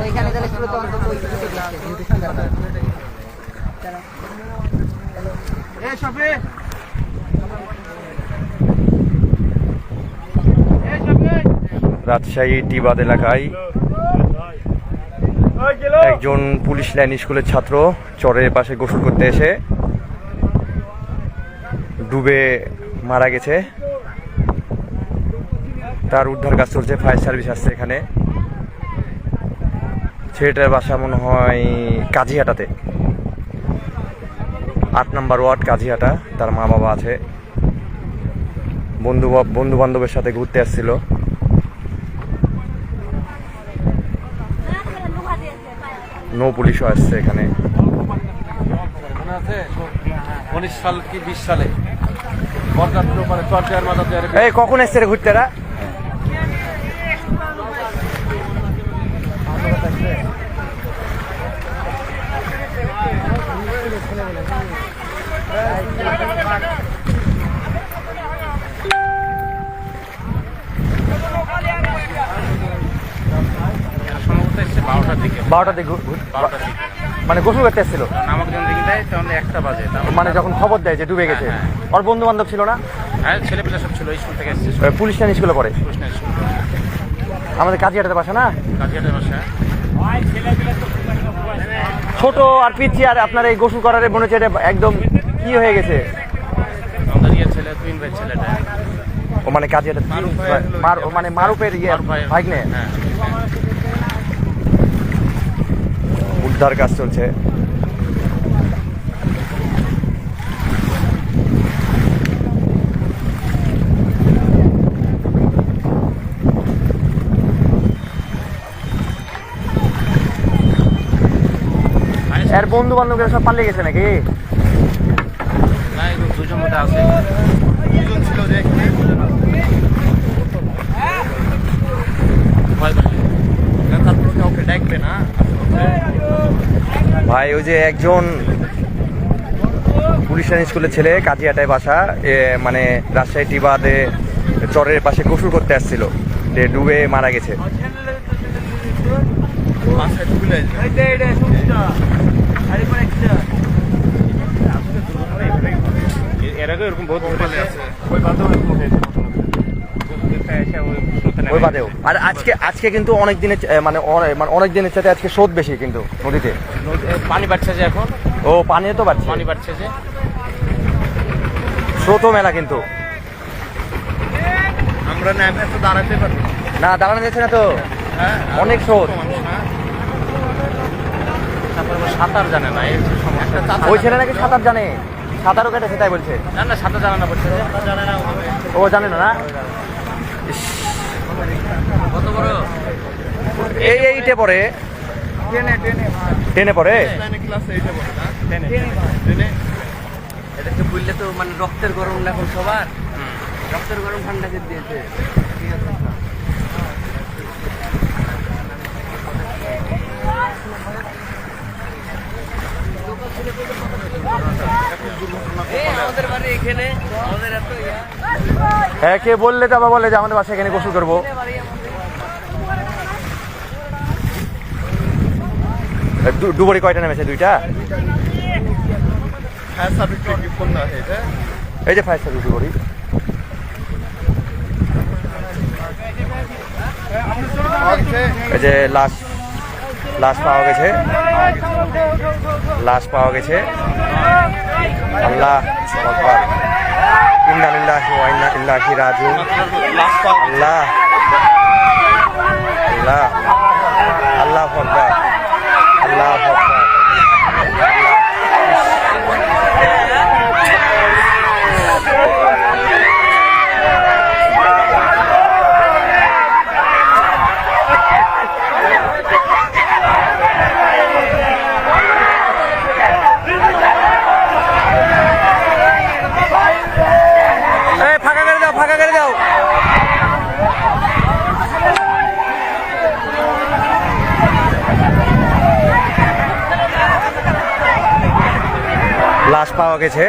ওইখানে তাহলে শুরু তো অন্তত ওই দিকে দেখছে, যেহেতু রাজশাহী টিবাদ এলাকায় একজন পুলিশ লাইন স্কুলের ছাত্র চরের পাশে গোসল করতে এসে ডুবে মারা গেছে। তার উদ্ধার কাজ চলছে ফায়ার সার্ভিস আসছে এখানে। ছেলেটার বাসা মনে হয় কাজিহাটাতে। আট নম্বর ওয়ার্ড কাজিহাটা তার মা বাবা আছে। বন্ধু বন্ধু বান্ধবের সাথে ঘুরতে আসছিল। নৌ পুলিশও আসছে এখানে। উনিশ সাল কি বিশ সালে? এই কখন এসছে রে ঘুরতে এরা? সম্ভবত এসছে বারোটার দিকে। মানে গোসল করতে এসেছিল? মানে যখন খবর দেয় যে ডুবে গেছে। হ্যাঁ, ওর বন্ধু বান্ধব ছিল না? হ্যাঁ ছেলে পেলে সব ছিল স্কুল থেকে পুলিশ লাইন স্কুলে পড়ে? আমাদের কাজিয়াটাতে বাসা না? কাজিয়াটের বাসা। ছোট আর পিচ্ছি আর আপনার এই গোসল করার মনে হচ্ছে এটা একদম কি হয়ে গেছে? ও মানে ও মানে মারুপের ইয়ে ভাগ্নে? হ্যাঁ। উদ্ধার কাজ চলছে এর বন্ধু বান্ধবরা সব পালিয়ে গেছে নাকি? দুজন মধ্যে আছে। দুজন ছিল যে ভাই ওই যে একজন পুলিশ লাইন স্কুলের ছেলে কাজিয়াটায় বাসা এ, মানে রাজশাহী টিবাদে চরের পাশে গোসল করতে আসছিল। যে ডুবে মারা গেছে। এর আগে এরকম বহুত ওই বাদেও ওই বাদেও আর আজকে আজকে কিন্তু অনেক দিনের মানে মানে অনেক দিনের সাথে আজকে স্রোত বেশি কিন্তু নদীতে। পানি বাড়ছে যে এখন? ও পানি তো বাড়ছে। পানি বাড়ছে যে? স্রোতও মেলা কিন্তু। আমরা তো দাঁড়াতে পারব। না না দাঁড়ানো যাচ্ছে না তো। হ্যাঁ অনেক স্রোত। সাঁতার জানে না এই সমস্যা? ওই ছেলে নাকি সাঁতার জানে? সাঁতারও কেটেছে তাই বলছে। না না সাঁতার জানে না বলছে। জানে না ও জানে না না? কত বড়? এই এইটে পরে ট্রেনে ট্রেনে টেনে পড়ে? ক্লাসে এইটা বলে না? ট্রেনে ট্রেনে এটাকে বললে তো মানে রক্তের গরম না এখন সবার? রক্তের গরম ঠান্ডা করে দিয়েছে। ঠিক আছে বাড়ি এখানে আমাদের এত ইয়া হ্যাঁ কে বললে তো আবার বলে যে আমাদের বাসায় এখানে গোসল করব। বাড়ি আমাদের কয়টা নেমেছে? দুইটা? হ্যাঁ এই যে ফায়ার সার্ভিস ডুবুরি এই যে লাশ লাশ পাওয়া গেছে। লাশ পাওয়া গেছে। আল্লাহ আকবার। ইন্না লিল্লাহি ওয়া ইন্না ইলাইহি রাজিউন। আল্লাহ। আল্লাহ। পাওয়া গেছে।